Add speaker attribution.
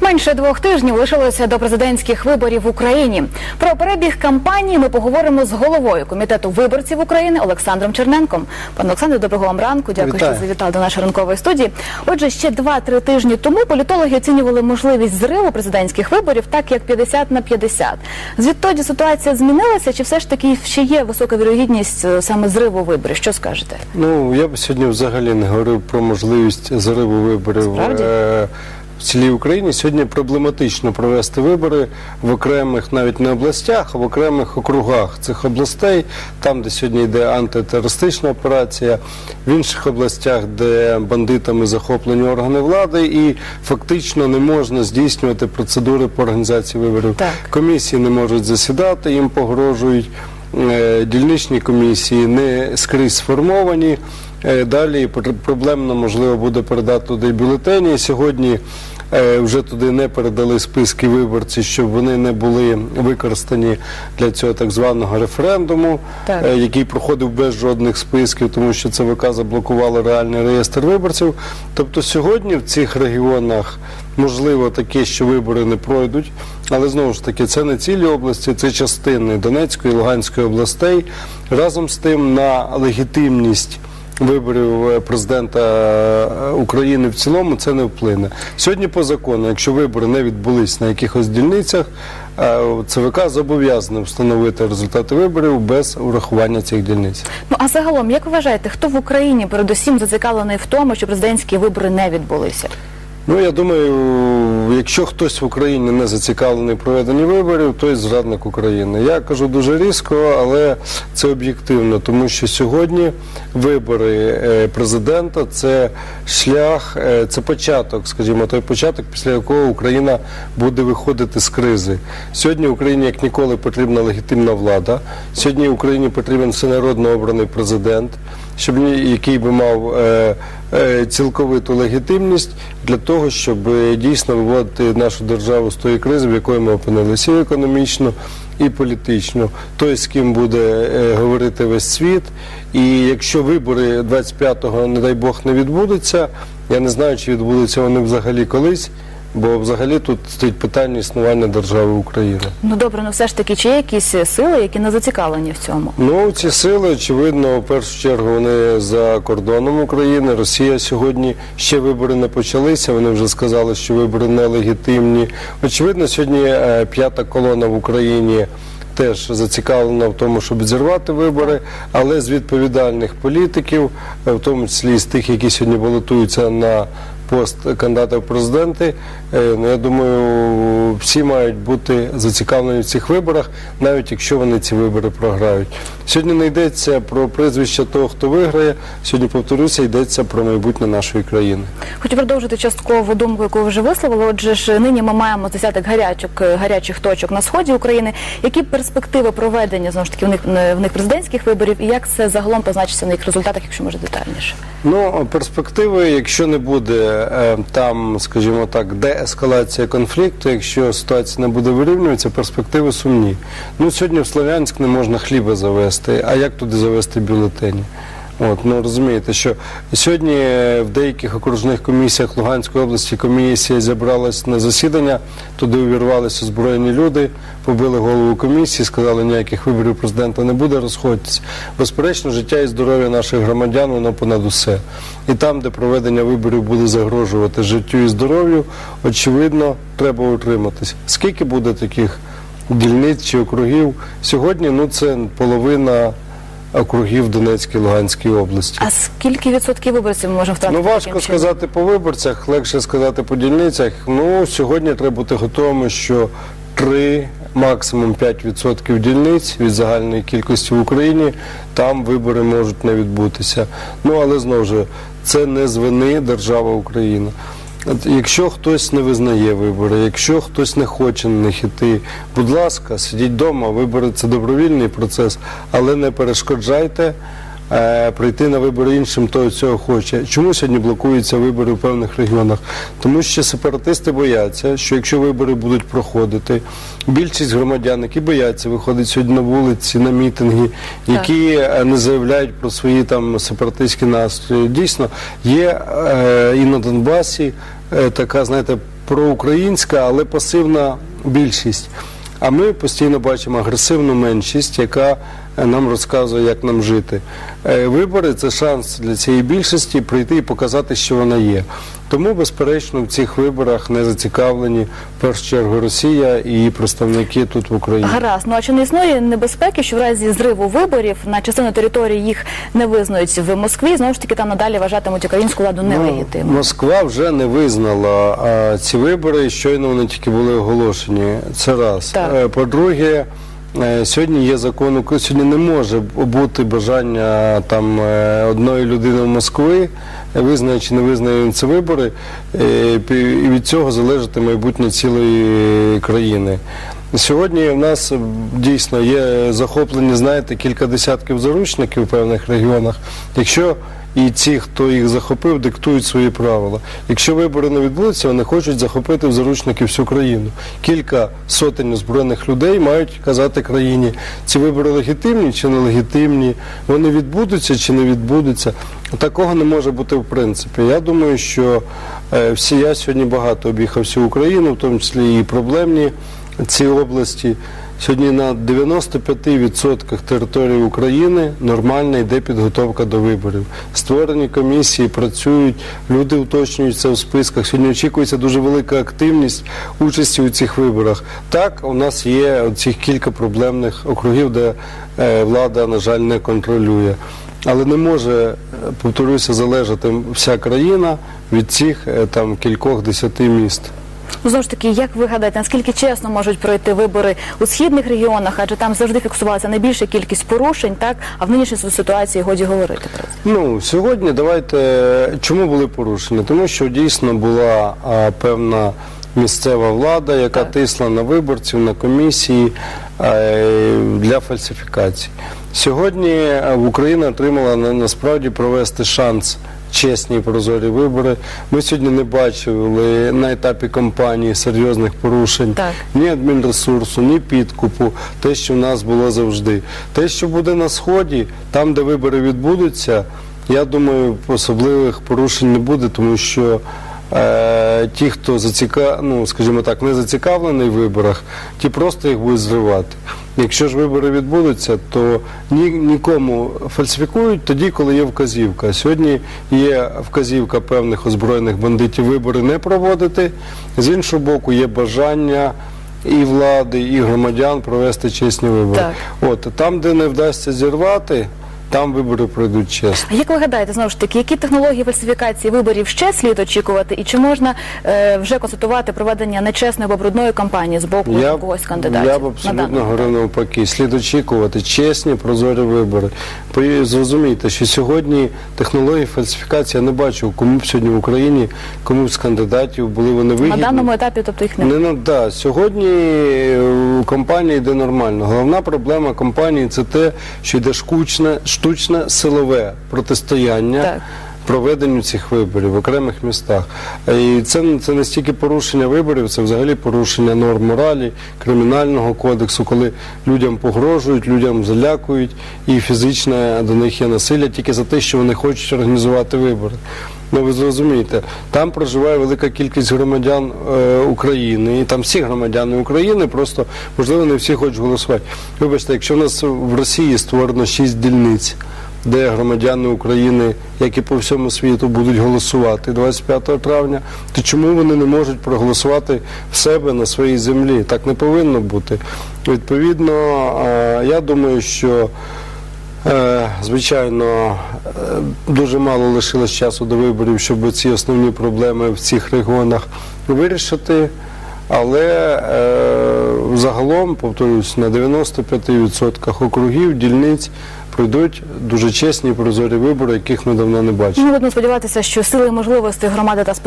Speaker 1: Менше двох тижнів лишилося до президентських виборів в Україні. Про перебіг кампанії ми поговоримо з головою комітету виборців України Олександром Черненком. Пане Олександре, доброго вам ранку. Дякую,
Speaker 2: Вітаю.
Speaker 1: що завітали до нашої ранкової студії. Отже, ще два-три тижні тому політологи оцінювали можливість зриву президентських виборів так, як 50 на 50. Звідтоді ситуація змінилася, чи все ж таки ще є висока вірогідність е, саме зриву виборів? Що скажете?
Speaker 2: Ну я б сьогодні взагалі не говорив про можливість зариву виборів
Speaker 1: Справді?
Speaker 2: В цілій Україні. Сьогодні проблематично провести вибори в окремих навіть не областях, а в окремих округах цих областей, там, де сьогодні йде антитерористична операція, в інших областях, де бандитами захоплені органи влади, і фактично не можна здійснювати процедури по організації виборів.
Speaker 1: Так.
Speaker 2: Комісії не можуть засідати, їм погрожують. Е, Дільничні комісії не скрізь сформовані. Е, Далі проблемно можливо буде передати туди бюлетені. Сьогодні е, вже туди не передали списки виборців, щоб вони не були використані для цього так званого референдуму,
Speaker 1: Так.
Speaker 2: е, який проходив без жодних списків, тому що ЦВК заблокувало реальний реєстр виборців. Тобто сьогодні в цих регіонах можливо таке, що вибори не пройдуть, але знову ж таки це не цілі області, це частини Донецької і Луганської областей. Разом з тим на легітимність. Виборів е, президента е, України в цілому це не вплине. Сьогодні по закону, якщо вибори не відбулись на якихось дільницях, е, ЦВК зобов'язане встановити результати виборів без урахування цих дільниць.
Speaker 1: Ну а загалом, як ви вважаєте, хто в Україні передусім зацікавлений в тому, що президентські вибори не відбулися?
Speaker 2: Ну я думаю, якщо хтось в Україні не зацікавлений в проведенні виборів, то й зрадник України. Я кажу дуже різко, але це об'єктивно, тому що сьогодні вибори е, президента це шлях, е, це початок, скажімо, той початок, після якого Україна буде виходити з кризи. Сьогодні Україні як ніколи потрібна легітимна влада. Сьогодні Україні потрібен всенародно обраний президент, щоб який би мав е, е, цілковиту легітимність для того, щоб е, дійсно виводити нашу державу з тої кризи, в якої ми опинилися і економічно, і політично. Той, з ким буде говорити весь світ. І якщо вибори 25-го, не дай Бог, не відбудуться, я не знаю, чи відбудуться вони взагалі колись. Бо взагалі тут стоїть питання існування держави України.
Speaker 1: Ну добре, ну все ж таки, чи є якісь е, сили, які не зацікавлені в цьому?
Speaker 2: Ну, ці сили, очевидно, в першу чергу вони за кордоном України. Росія сьогодні ще вибори не почалися. Вони вже сказали, що вибори нелегітимні. Очевидно, сьогодні е, п'ята колона в Україні. Теж зацікавлена в тому, щоб зірвати вибори, але з відповідальних політиків, е, в тому числі з тих, які сьогодні балотуються на пост кандидата в президенти, е, ну, я думаю, всі мають бути зацікавлені в цих виборах, навіть якщо вони ці вибори програють. Сьогодні не йдеться про прізвище того, хто виграє. Сьогодні, повторюся, йдеться про майбутнє нашої країни.
Speaker 1: Хочу продовжити частково думку, яку ви вже висловили. Отже ж нині ми маємо десяток гарячих, гарячих точок на сході України. Які перспективи проведення знову ж таки в них в них президентських виборів, і як це загалом позначиться на їх результатах, якщо може детальніше?
Speaker 2: Ну, перспективи, якщо не буде е, там, скажімо так, деескалація конфлікту, якщо ситуація не буде вирівнюватися, перспективи сумні. Ну, сьогодні в Слов'янськ не можна хліба завести, а як туди завести бюлетені? От, ну розумієте, що сьогодні е, в деяких окружних комісіях Луганської області комісія зібралась на засідання, туди увірвалися озброєні люди, побили голову комісії, сказали, ніяких виборів президента не буде, розходьтесь. Безперечно, життя і здоров'я наших громадян воно понад усе. І там, де проведення виборів буде загрожувати життю і здоров'ю, очевидно, треба утриматися. Скільки буде таких дільниць чи округів? Сьогодні ну це половина округів Донецької і Луганської області.
Speaker 1: А скільки відсотків виборців ми можемо втратити?
Speaker 2: Ну важко сказати по виборцях, легше сказати по дільницях. Ну сьогодні треба бути готовими, що 3, максимум 5% дільниць від загальної кількості в Україні там вибори можуть не відбутися. Ну але знову ж це не з вини держава Україна. От Якщо хтось не визнає вибори, якщо хтось не хоче на них іти, будь ласка, сидіть вдома, вибори це добровільний процес, але не перешкоджайте е, прийти на вибори іншим, хто цього хоче. Чому сьогодні блокуються вибори в певних регіонах? Тому що сепаратисти бояться, що якщо вибори будуть проходити, більшість громадян, які бояться виходить сьогодні на вулиці, на мітинги, які е, не заявляють про свої там сепаратистські настрої. Дійсно, є е, і на Донбасі така, знаєте, проукраїнська, але пасивна більшість. А ми постійно бачимо агресивну меншість, яка е, нам розказує, як нам жити. Е, Вибори це шанс для цієї більшості прийти і показати, що вона є. Тому, безперечно, в цих виборах не зацікавлені в першу чергу Росія і її представники тут в Україні.
Speaker 1: Гаразд. Ну а чи не існує небезпеки, що в разі зриву виборів на частину території їх не визнають в Москві? Знову ж таки там надалі вважатимуть українську владу нелегітимною.
Speaker 2: Ну, Москва вже не визнала а, ці вибори, щойно вони тільки були оголошені. Це раз.
Speaker 1: Так.
Speaker 2: Е, По-друге, е, сьогодні є закон, сьогодні не може бути бажання там е, одної людини в Москви, е, визнає чи не визнає він ці вибори, е, і від цього залежить майбутнє цілої країни. Сьогодні в нас е, дійсно є захоплені, знаєте, кілька десятків заручників в певних регіонах. Якщо і ці, хто їх захопив, диктують свої правила. Якщо вибори не відбудуться, вони хочуть захопити в заручники всю країну. Кілька сотень озброєних людей мають казати країні, ці вибори легітимні чи нелегітимні, вони відбудуться чи не відбудуться. Такого не може бути в принципі. Я думаю, що е, всі я сьогодні багато об'їхав всю Україну, в тому числі і проблемні ці області. Сьогодні на 95% території України нормально йде підготовка до виборів. Створені комісії, працюють, люди уточнюються в списках. Сьогодні очікується дуже велика активність участі у цих виборах. Так, у нас є цих кілька проблемних округів, де е, влада, на жаль, не контролює. Але не може, е, повторюся, залежати вся країна від цих е, там кількох десяти міст.
Speaker 1: Ну, знову ж таки, як ви гадаєте, наскільки чесно можуть пройти вибори у східних регіонах, адже там завжди фіксувалася найбільша кількість порушень, так а в нинішній ситуації годі говорити про це.
Speaker 2: Ну сьогодні давайте чому були порушення? Тому що дійсно була а, певна місцева влада, яка
Speaker 1: Так.
Speaker 2: тисла на виборців, на комісії для фальсифікацій. Сьогодні Україна отримала на- насправді провести шанс. Чесні і прозорі вибори. Ми сьогодні не бачили на етапі кампанії серйозних порушень
Speaker 1: Так.
Speaker 2: ні адмінресурсу, ні підкупу, те, що в нас було завжди. Те, що буде на сході, там, де вибори відбудуться, я думаю, особливих порушень не буде, тому що ті, хто заціка... ну, скажімо так, не зацікавлений в виборах, ті просто їх будуть зривати. Якщо ж вибори відбудуться, то ні, нікому фальсифікують тоді, коли є вказівка. Сьогодні є вказівка певних озброєних бандитів вибори не проводити. З іншого боку, є бажання і влади, і громадян провести чесні вибори.
Speaker 1: Так.
Speaker 2: От там, де не вдасться зірвати, там вибори пройдуть чесно.
Speaker 1: А як ви гадаєте, знову ж таки, які технології фальсифікації виборів ще слід очікувати, і чи можна е, вже констатувати проведення нечесної або брудної кампанії з боку якогось з кандидатів?
Speaker 2: Я б абсолютно говорив навпаки. Слід очікувати чесні, прозорі вибори. Зрозумійте, що сьогодні технології фальсифікації я не бачу, кому б сьогодні в Україні, кому б з кандидатів були вони
Speaker 1: На
Speaker 2: вигідні.
Speaker 1: даному етапі, тобто їх немає.
Speaker 2: Не, ну, да, сьогодні е, компанія йде нормально. Головна проблема компанії це те, що йде шкучне, штучне силове протистояння.
Speaker 1: Так.
Speaker 2: Проведенню цих виборів в окремих містах. І це, це не стільки порушення виборів, це взагалі порушення норм моралі, кримінального кодексу, коли людям погрожують, людям залякують, і фізичне до них є насилля тільки за те, що вони хочуть організувати вибори. Ну ви зрозумієте, там проживає велика кількість громадян е, України, і там всі громадяни України, просто можливо не всі хочуть голосувати. Вибачте, якщо в нас в Росії створено шість дільниць, де громадяни України, як і по всьому світу, будуть голосувати 25 травня, то чому вони не можуть проголосувати в себе на своїй землі? Так не повинно бути. Відповідно, я думаю, що Е, Звичайно, е, дуже мало лишилось часу до виборів, щоб ці основні проблеми в цих регіонах вирішити. Але е, загалом, повторюсь, на 95% округів, дільниць пройдуть дуже чесні прозорі вибори, яких ми давно не бачили.
Speaker 1: Ми будемо сподіватися, що сили і можливості громади та спостереження